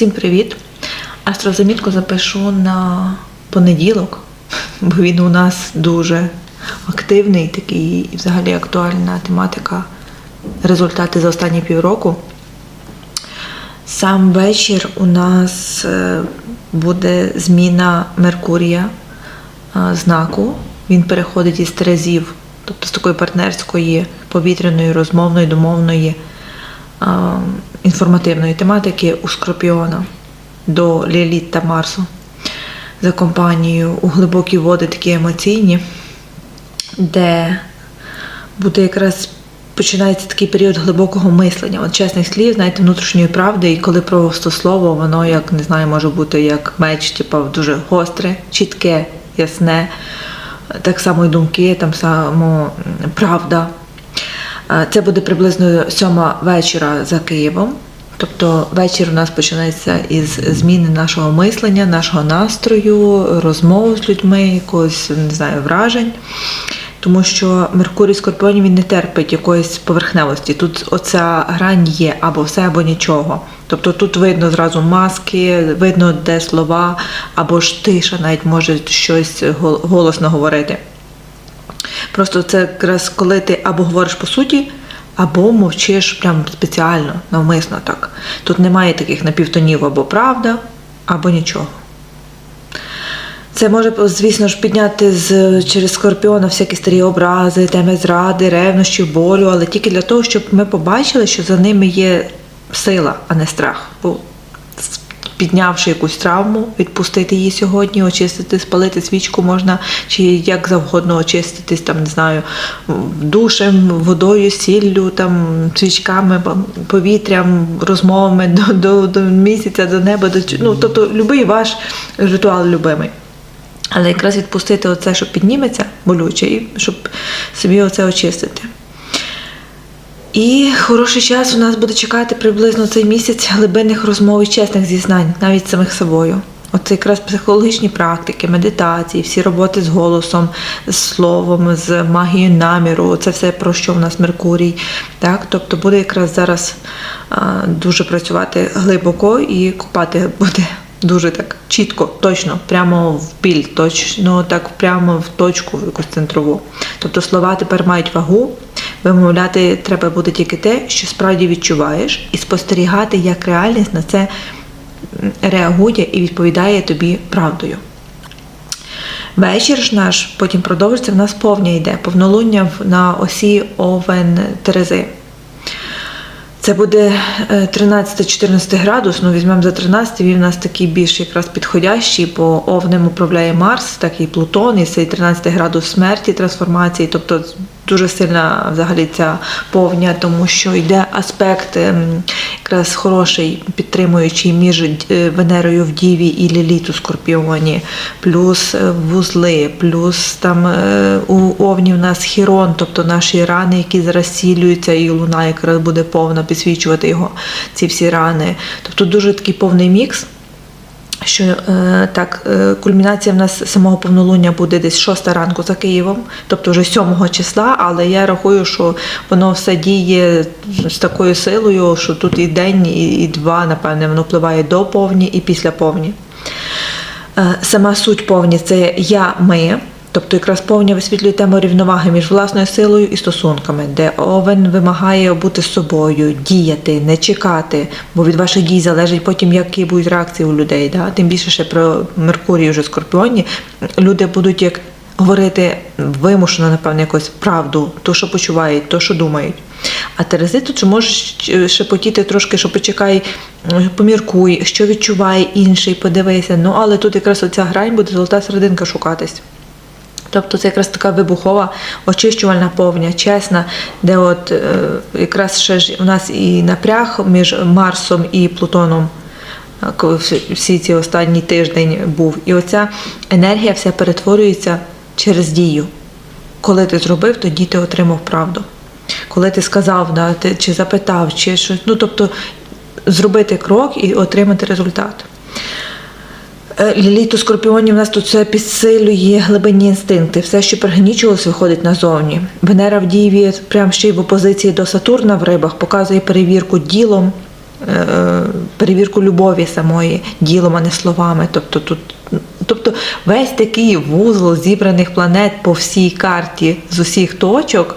Всім привіт! Астрозамітку запишу на понеділок, бо він у нас дуже активний, такий і взагалі актуальна тематика. Результати за останні півроку. Сам вечір у нас е, буде зміна Меркурія е, знаку. Він переходить із Терезів, тобто з такої партнерської, повітряної, розмовної, домовної, інформативної тематики у Скорпіона до Ліліт та Марсу за компанією у глибокі води такі емоційні, де буде якраз починається такий період глибокого мислення, от чесних слів, знаєте, внутрішньої правди, і коли просто слово, воно як не знаю, може бути як меч, типу, дуже гостре, чітке, ясне, так само і думки, там само правда. Це буде приблизно сьома вечора за Києвом. Тобто вечір у нас починається із зміни нашого мислення, нашого настрою, розмов з людьми, якогось не знаю, вражень. Тому що Меркурій Скорпіоні він не терпить якоїсь поверхневості. Тут оця грань є або все, або нічого. Тобто тут видно зразу маски, видно, де слова, або ж тиша навіть може щось гол- голосно говорити. Просто це якраз коли ти або говориш по суті, або мовчиш прям спеціально, навмисно так. Тут немає таких напівтонів або правда, або нічого. Це може, звісно ж, підняти з, через скорпіона всякі старі образи, теми зради, ревнощів, болю, але тільки для того, щоб ми побачили, що за ними є сила, а не страх. Бо піднявши якусь травму, відпустити її сьогодні, очистити, спалити свічку можна, чи як завгодно очиститись, там, не знаю, душем, водою, сіллю, там, свічками, повітрям, розмовами до, до, до місяця, до неба, до, ну, тобто будь-який ваш ритуал любимий. Але якраз відпустити оце, що підніметься болюче, і щоб собі оце очистити. І хороший час у нас буде чекати приблизно цей місяць глибинних розмов і чесних зізнань, навіть самих собою. Оце якраз психологічні практики, медитації, всі роботи з голосом, з словом, з магією наміру. Це все про що в нас Меркурій. Так? Тобто буде якраз зараз а, дуже працювати глибоко і купати буде дуже так чітко, точно, прямо в біль, точно так прямо в точку в якусь центрову. Тобто слова тепер мають вагу. Вимовляти треба буде тільки те, що справді відчуваєш, і спостерігати, як реальність на це реагує і відповідає тобі правдою. Вечір ж наш потім продовжиться, в нас повня йде, повнолуння на осі Овен Терези. Це буде е, 13-14 градус, ну візьмемо за 13, він у нас такий більш якраз підходящий, бо овнем управляє Марс, так і Плутон, і цей 13 градус смерті, трансформації, тобто дуже сильна взагалі ця повня, тому що йде аспект ем, якраз хороший, підтримуючий між е, Венерою в Діві і Ліліт у Скорпіоні, плюс е, вузли, плюс там е, у Овні в нас хірон, тобто наші рани, які зараз сілюються, і луна якраз буде повна підсвічувати його, ці всі рани. Тобто дуже такий повний мікс. Що е, так, е, кульмінація в нас самого повнолуння буде десь 6 ранку за Києвом, тобто вже 7 числа, але я рахую, що воно все діє з такою силою, що тут і день, і, і два, напевне, воно впливає до повні і після повні. Е, Сама суть повні це я, ми. Тобто якраз повня висвітлює тему рівноваги між власною силою і стосунками, де овен вимагає бути собою, діяти, не чекати, бо від ваших дій залежить потім, які будуть реакції у людей. Да? Тим більше ще про Меркурій вже скорпіоні. Люди будуть як говорити вимушено, напевно, якось правду, то, що почувають, то, що думають. А Терези тут можеш шепотіти трошки, що почекай, поміркуй, що відчуває інший, подивися. Ну, але тут якраз оця грань буде золота серединка шукатись. Тобто це якраз така вибухова, очищувальна повня, чесна, де от е, якраз ще ж у нас і напряг між Марсом і Плутоном, е, всі- ці останній тиждень був. І оця енергія вся перетворюється через дію. Коли ти зробив, тоді ти отримав правду. Коли ти сказав, да, ти, чи запитав, чи щось, ну тобто зробити крок і отримати результат. Е, Ліліт у скорпіоні в нас тут все підсилює глибинні інстинкти. Все, що пригнічувалось, виходить назовні. Венера в Діві, прям ще й в опозиції до Сатурна в рибах, показує перевірку ділом, е, перевірку любові самої ділом, а не словами. Тобто тут. Тобто весь такий вузол зібраних планет по всій карті з усіх точок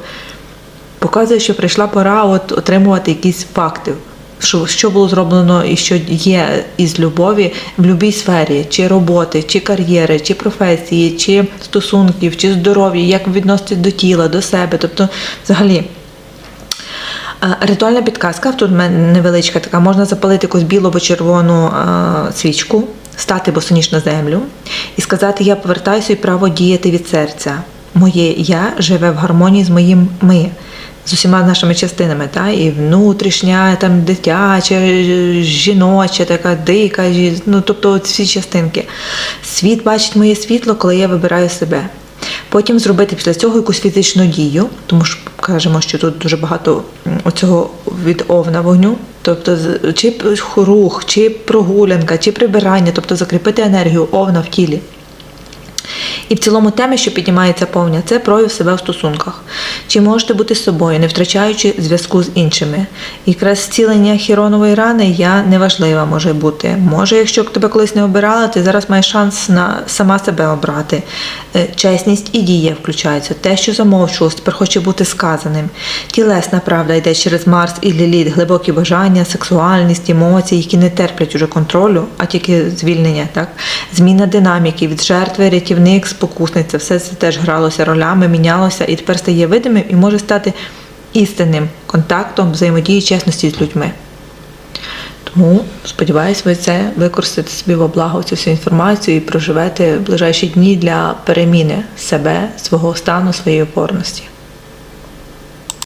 показує, що прийшла пора от отримувати якісь факти, що, що було зроблено і що є із любові в будь-якій сфері, чи роботи, чи кар'єри, чи професії, чи стосунків, чи здоров'я, як ви відноситесь до тіла, до себе. Тобто, взагалі. Е, Ритуальна підказка, тут невеличка така, можна запалити якусь білу або червону е, свічку, стати босоніж на землю і сказати: Я повертаюся і право діяти від серця. Моє я живе в гармонії з моїм ми, з усіма нашими частинами, та? і внутрішня, там, дитяча, жіноча, така дика, ну, тобто всі частинки. Світ бачить моє світло, коли я вибираю себе. Потім зробити після цього якусь фізичну дію, тому що кажемо, що тут дуже багато оцього від овна вогню, тобто чи рух, чи прогулянка, чи прибирання, тобто закріпити енергію овна в тілі. І в цілому теми, що піднімається повня, це прояв себе в стосунках. Чи можете бути собою, не втрачаючи зв'язку з іншими? Якраз зцілення хіронової рани я неважлива може бути. Може, якщо тебе колись не обирала, ти зараз маєш шанс на сама себе обрати. Е, Чесність і дія включаються. Те, що замовчувалось, тепер хоче бути сказаним. Тілесна правда йде через Марс і Ліліт, глибокі бажання, сексуальність, емоції, які не терплять уже контролю, а тільки звільнення. Так? Зміна динаміки від жертви, рятівник, спокусниця. Все це теж гралося ролями, мінялося і тепер стає видимим і може стати істинним контактом взаємодії чесності з людьми. Тому сподіваюся, ви це використаєте собі во благо цю всю інформацію і проживете ближайші дні для переміни себе, свого стану, своєї опорності.